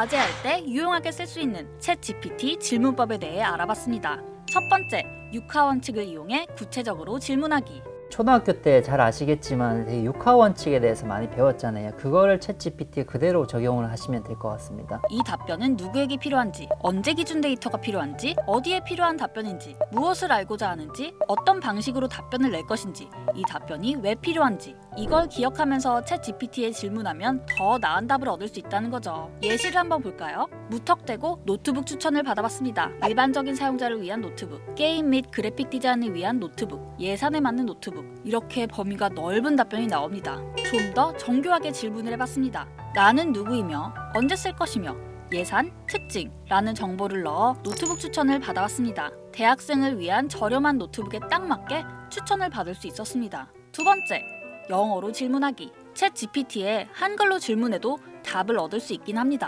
과제할 때 유용하게 쓸 수 있는 챗 GPT 질문법에 대해 알아봤습니다. 첫 번째, 육하 원칙을 이용해 구체적으로 질문하기. 초등학교 때 잘 아시겠지만 되게 육하 원칙에 대해서 많이 배웠잖아요. 그거를 챗 GPT 그대로 적용을 하시면 될 것 같습니다. 이 답변은 누구에게 필요한지, 언제 기준 데이터가 필요한지, 어디에 필요한 답변인지, 무엇을 알고자 하는지, 어떤 방식으로 답변을 낼 것인지, 이 답변이 왜 필요한지, 이걸 기억하면서 챗 GPT에 질문하면 더 나은 답을 얻을 수 있다는 거죠. 예시를 한번 볼까요? 무턱대고 노트북 추천을 받아봤습니다. 일반적인 사용자를 위한 노트북, 게임 및 그래픽 디자인을 위한 노트북, 예산에 맞는 노트북, 이렇게 범위가 넓은 답변이 나옵니다. 좀 더 정교하게 질문을 해봤습니다. 나는 누구이며 언제 쓸 것이며 예산, 특징 라는 정보를 넣어 노트북 추천을 받아왔습니다. 대학생을 위한 저렴한 노트북에 딱 맞게 추천을 받을 수 있었습니다. 두 번째, 영어로 질문하기. 챗 GPT에 한글로 질문해도 답을 얻을 수 있긴 합니다.